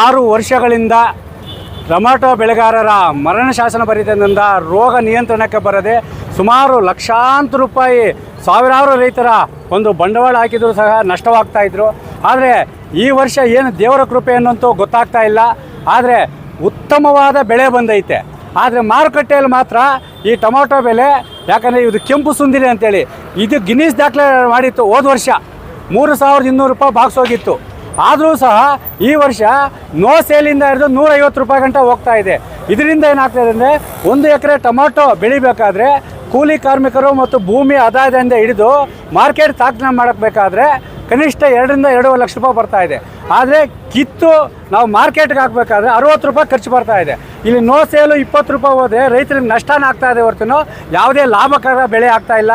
ಆರು ವರ್ಷಗಳಿಂದ ಟೊಮ್ಯಾಟೊ ಬೆಳೆಗಾರರ ಮರಣ ಶಾಸನ ಬರೀತದಿಂದ ರೋಗ ನಿಯಂತ್ರಣಕ್ಕೆ ಬರದೆ ಸುಮಾರು ಲಕ್ಷಾಂತರ ರೂಪಾಯಿ ಸಾವಿರಾರು ರೈತರ ಒಂದು ಬಂಡವಾಳ ಹಾಕಿದರೂ ಸಹ ನಷ್ಟವಾಗ್ತಾ ಇದ್ರು. ಆದರೆ ಈ ವರ್ಷ ಏನು ದೇವರ ಕೃಪೆ ಅನ್ನೋಂತೂ ಗೊತ್ತಾಗ್ತಾ ಇಲ್ಲ. ಆದರೆ ಉತ್ತಮವಾದ ಬೆಳೆ ಬಂದೈತೆ. ಆದರೆ ಮಾರುಕಟ್ಟೆಯಲ್ಲಿ ಮಾತ್ರ ಈ ಟೊಮ್ಯಾಟೊ ಬೆಲೆ, ಯಾಕಂದರೆ ಇದು ಕೆಂಪು ಸುಂದಿರಿ ಅಂತೇಳಿ, ಇದು ಗಿನ್ನೀಸ್ ದಾಖಲೆ ಮಾಡಿತ್ತು ಹೋದ ವರ್ಷ. ಮೂರು ಸಾವಿರದ ಇನ್ನೂರು ರೂಪಾಯಿ ಬಾಕ್ಸ್ ಹೋಗಿತ್ತು. ಆದರೂ ಸಹ ಈ ವರ್ಷ ನೋ ಸೇಲಿಂದ ಹಿಡಿದು ನೂರೈವತ್ತು ರೂಪಾಯಿ ಗಂಟ ಹೋಗ್ತಾ ಇದೆ. ಇದರಿಂದ ಏನಾಗ್ತದೆ ಅಂದರೆ ಒಂದು ಎಕರೆ ಟೊಮೊಟೊ ಬೆಳಿಬೇಕಾದ್ರೆ ಕೂಲಿ ಕಾರ್ಮಿಕರು ಮತ್ತು ಭೂಮಿ ಆದಾಯದಿಂದ ಹಿಡಿದು ಮಾರ್ಕೆಟ್ ತಾಕನ ಮಾಡಬೇಕಾದ್ರೆ ಕನಿಷ್ಠ ಎರಡರಿಂದ ಎರಡೂವರೆ ಲಕ್ಷ ರೂಪಾಯಿ ಬರ್ತಾ ಇದೆ. ಆದರೆ ಕಿತ್ತು ನಾವು ಮಾರ್ಕೆಟ್ಗೆ ಹಾಕಬೇಕಾದ್ರೆ ಅರುವತ್ತು ರೂಪಾಯಿ ಖರ್ಚು ಬರ್ತಾ ಇದೆ. ಇಲ್ಲಿ ನೋ ಸೇಲು ಇಪ್ಪತ್ತು ರೂಪಾಯಿ ಹೋದರೆ ರೈತರಿಗೆ ನಷ್ಟನೇ ಆಗ್ತಾ ಇದೆ ಹೊರತು ಯಾವುದೇ ಲಾಭಕರ ಬೆಳೆ ಆಗ್ತಾ ಇಲ್ಲ.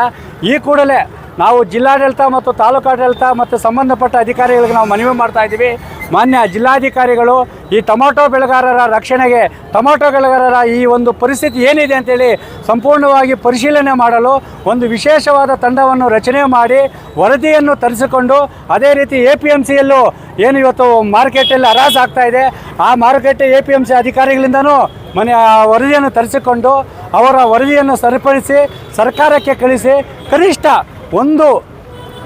ಈ ಕೂಡಲೇ ನಾವು ಜಿಲ್ಲಾಡಳಿತ ಮತ್ತು ತಾಲೂಕಾಡಳಿತ ಮತ್ತು ಸಂಬಂಧಪಟ್ಟ ಅಧಿಕಾರಿಗಳಿಗೆ ನಾವು ಮನವಿ ಮಾಡ್ತಾ ಇದ್ದೀವಿ. ಮಾನ್ಯ ಜಿಲ್ಲಾಧಿಕಾರಿಗಳು, ಈ ಟೊಮೊಟೊ ಬೆಳೆಗಾರರ ರಕ್ಷಣೆಗೆ, ಟೊಮೊಟೊ ಬೆಳೆಗಾರರ ಈ ಒಂದು ಪರಿಸ್ಥಿತಿ ಏನಿದೆ ಅಂತೇಳಿ ಸಂಪೂರ್ಣವಾಗಿ ಪರಿಶೀಲನೆ ಮಾಡಲು ಒಂದು ವಿಶೇಷವಾದ ತಂಡವನ್ನು ರಚನೆ ಮಾಡಿ ವರದಿಯನ್ನು ತರಿಸಿಕೊಂಡು, ಅದೇ ರೀತಿ ಎ ಪಿ ಎಂ ಸಿಯಲ್ಲೂ ಏನು ಇವತ್ತು ಮಾರ್ಕೆಟಲ್ಲಿ ಹರಾಜು ಆಗ್ತಾ ಇದೆ. ಆ ಮಾರುಕಟ್ಟೆ ಎ ಪಿ ಎಂ ಸಿ ಅಧಿಕಾರಿಗಳಿಂದನೂ ಮನೆ, ಆ ವರದಿಯನ್ನು ತರಿಸಿಕೊಂಡು ಅವರ ವರದಿಯನ್ನು ಸರಿಪಡಿಸಿ, ಸರ್ಕಾರಕ್ಕೆ ಕಳಿಸಿ ಕನಿಷ್ಠ ಒಂದು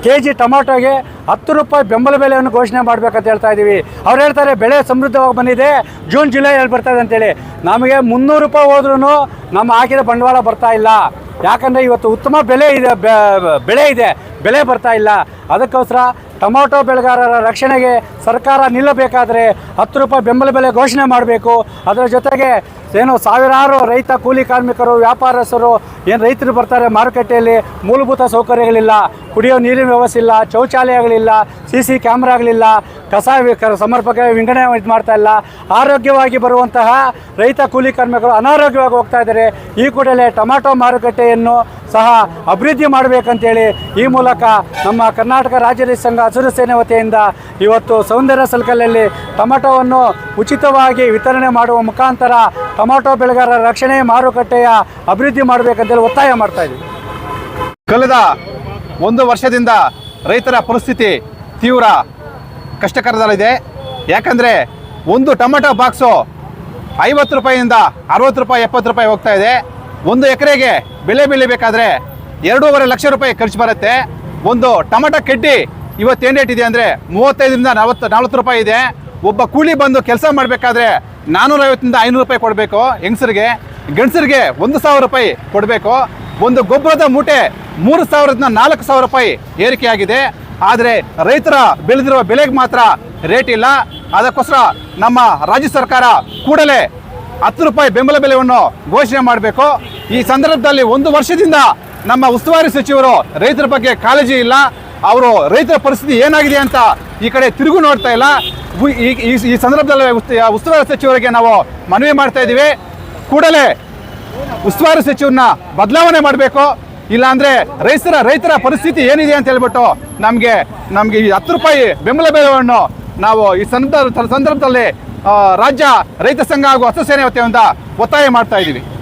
ಕೆ ಜಿ ಟೊಮಾಟೋಗೆ ಹತ್ತು ರೂಪಾಯಿ ಬೆಂಬಲ ಬೆಲೆಯನ್ನು ಘೋಷಣೆ ಮಾಡಬೇಕಂತ ಹೇಳ್ತಾ ಇದ್ದೀವಿ. ಅವ್ರು ಹೇಳ್ತಾರೆ, ಬೆಳೆ ಸಮೃದ್ಧವಾಗಿ ಬಂದಿದೆ, ಜೂನ್, ಜುಲೈ ಜುಲೈಯಲ್ಲಿ ಬರ್ತದೆ ಅಂತೇಳಿ. ನಮಗೆ ಮುನ್ನೂರು ರೂಪಾಯಿ ಹೋದ್ರೂ ನಮ್ಮ ಹಾಕಿದ ಬಂಡವಾಳ ಬರ್ತಾ ಇಲ್ಲ. ಯಾಕಂದರೆ ಇವತ್ತು ಉತ್ತಮ ಬೆಲೆ ಇದೆ ಬೆಳೆ ಇದೆ. ಬೆಲೆ ಬರ್ತಾ ಇಲ್ಲ. ಅದಕ್ಕೋಸ್ಕರ ಟೊಮೊಟೊ ಬೆಳೆಗಾರರ ರಕ್ಷಣೆಗೆ ಸರ್ಕಾರ ನಿಲ್ಲಬೇಕಾದರೆ ಹತ್ತು ರೂಪಾಯಿ ಬೆಂಬಲ ಬೆಲೆ ಘೋಷಣೆ ಮಾಡಬೇಕು. ಅದರ ಜೊತೆಗೆ ಏನು ಸಾವಿರಾರು ರೈತ ಕೂಲಿ ಕಾರ್ಮಿಕರು, ವ್ಯಾಪಾರಸ್ಥರು, ಏನು ರೈತರು ಬರ್ತಾರೆ ಮಾರುಕಟ್ಟೆಯಲ್ಲಿ ಮೂಲಭೂತ ಸೌಕರ್ಯಗಳಿಲ್ಲ. ಕುಡಿಯೋ ನೀರಿನ ವ್ಯವಸ್ಥೆ ಇಲ್ಲ, ಶೌಚಾಲಯಗಳಿಲ್ಲ, ಸಿ ಸಿ ಕ್ಯಾಮ್ರಾಗಳಿಲ್ಲ ಕಸ ಸಮರ್ಪಕ ವಿಂಗಡಣೆ ಇದು ಮಾಡ್ತಾ ಇಲ್ಲ. ಆರೋಗ್ಯವಾಗಿ ಬರುವಂತಹ ರೈತ ಕೂಲಿ ಕಾರ್ಮಿಕರು ಅನಾರೋಗ್ಯವಾಗಿ ಹೋಗ್ತಾ ಇದ್ದಾರೆ. ಈ ಕೂಡಲೇ ಟೊಮ್ಯಾಟೊ ಮಾರುಕಟ್ಟೆಯನ್ನು ಸಹ ಅಭಿವೃದ್ಧಿ ಮಾಡಬೇಕಂತೇಳಿ ಈ ಮೂಲಕ ನಮ್ಮ ಕರ್ನಾಟಕ ರಾಜ್ಯ ಸಂಘ ಹಸಿರು ಸೇನೆ ವತಿಯಿಂದ ಇವತ್ತು ಸೌಂದರ್ಯ ಸಲ್ಕಲಲ್ಲಿ ಟೊಮೆಟೊವನ್ನು ಉಚಿತವಾಗಿ ವಿತರಣೆ ಮಾಡುವ ಮುಖಾಂತರ ಟೊಮೆಟೊ ಬೆಳೆಗಾರರ ರಕ್ಷಣೆ, ಮಾರುಕಟ್ಟೆಯ ಅಭಿವೃದ್ಧಿ ಮಾಡಬೇಕಂತೇಳಿ ಒತ್ತಾಯ ಮಾಡ್ತಾ ಇದ್ದೀವಿ. ಕಳೆದ ಒಂದು ವರ್ಷದಿಂದ ರೈತರ ಪರಿಸ್ಥಿತಿ ತೀವ್ರ ಕಷ್ಟಕರದಲ್ಲಿದೆ. ಯಾಕಂದರೆ ಒಂದು ಟೊಮೆಟೊ ಬಾಕ್ಸು ಐವತ್ತು ರೂಪಾಯಿಯಿಂದ ಅರವತ್ತು ರೂಪಾಯಿ, ಎಪ್ಪತ್ತು ರೂಪಾಯಿ ಹೋಗ್ತಾ ಇದೆ. ಒಂದು ಎಕರೆಗೆ ಬೆಲೆ ಬೆಳಿಬೇಕಾದ್ರೆ ಎರಡೂವರೆ ಲಕ್ಷ ರೂಪಾಯಿ ಖರ್ಚು ಬರುತ್ತೆ. ಒಂದು ಟೊಮೆಟೊ ಕೆಡ್ಡಿ ಇವತ್ತೇನು ರೇಟ್ ಇದೆ ಅಂದರೆ ಮೂವತ್ತೈದರಿಂದ ನಲವತ್ತು, ನಲ್ವತ್ತು ರೂಪಾಯಿ ಇದೆ. ಒಬ್ಬ ಕೂಲಿ ಬಂದು ಕೆಲಸ ಮಾಡಬೇಕಾದ್ರೆ ನಾನ್ನೂರೈವತ್ತರಿಂದ ಐನೂರು ರೂಪಾಯಿ ಕೊಡಬೇಕು ಹೆಂಗಸರಿಗೆ. ಗಂಡಸರಿಗೆ ಒಂದು ಸಾವಿರ ರೂಪಾಯಿ ಕೊಡಬೇಕು. ಒಂದು ಗೊಬ್ಬರದ ಮೂಟೆ ಮೂರು ಸಾವಿರದಿಂದ ನಾಲ್ಕು ಸಾವಿರ ರೂಪಾಯಿ ಏರಿಕೆಯಾಗಿದೆ. ಆದರೆ ರೈತರ ಬೆಳೆದಿರುವ ಬೆಲೆಗೆ ಮಾತ್ರ ರೇಟ್ ಇಲ್ಲ. ಅದಕ್ಕೋಸ್ಕರ ನಮ್ಮ ರಾಜ್ಯ ಸರ್ಕಾರ ಕೂಡಲೇ ಹತ್ತು ರೂಪಾಯಿ ಬೆಂಬಲ ಬೆಲೆಯನ್ನು ಘೋಷಣೆ ಮಾಡಬೇಕು. ಈ ಸಂದರ್ಭದಲ್ಲಿ ಒಂದು ವರ್ಷದಿಂದ ನಮ್ಮ ಉಸ್ತುವಾರಿ ಸಚಿವರು ರೈತರ ಬಗ್ಗೆ ಕಾಳಜಿ ಇಲ್ಲ. ಅವರು ರೈತರ ಪರಿಸ್ಥಿತಿ ಏನಾಗಿದೆ ಅಂತ ಈ ಕಡೆ ತಿರುಗು ನೋಡ್ತಾ ಇಲ್ಲ. ಈ- ಸಂದರ್ಭದಲ್ಲಿ ಉಸ್ತುವಾರಿ ಸಚಿವರಿಗೆ ನಾವು ಮನವಿ ಮಾಡ್ತಾ ಇದ್ದೀವಿ. ಕೂಡಲೇ ಉಸ್ತುವಾರಿ ಸಚಿವರನ್ನ ಬದಲಾವಣೆ ಮಾಡಬೇಕು. ಇಲ್ಲಾಂದ್ರೆ ರೈತರ ರೈತರ ಪರಿಸ್ಥಿತಿ ಏನಿದೆ ಅಂತ ಹೇಳ್ಬಿಟ್ಟು ನಮಗೆ ನಮಗೆ ಈ ಹತ್ತು ರೂಪಾಯಿ ಬೆಂಬಲ ಬೆಲೆಯನ್ನು ನಾವು ಈ ಸಂದರ್ಭ ಸಂದರ್ಭದಲ್ಲಿ ರಾಜ್ಯ ರೈತ ಸಂಘ ಹಾಗೂ ಹಸಿರು ಸೇನೆ ವತಿಯಿಂದ ಒತ್ತಾಯ ಮಾಡ್ತಾ ಇದ್ದೀವಿ.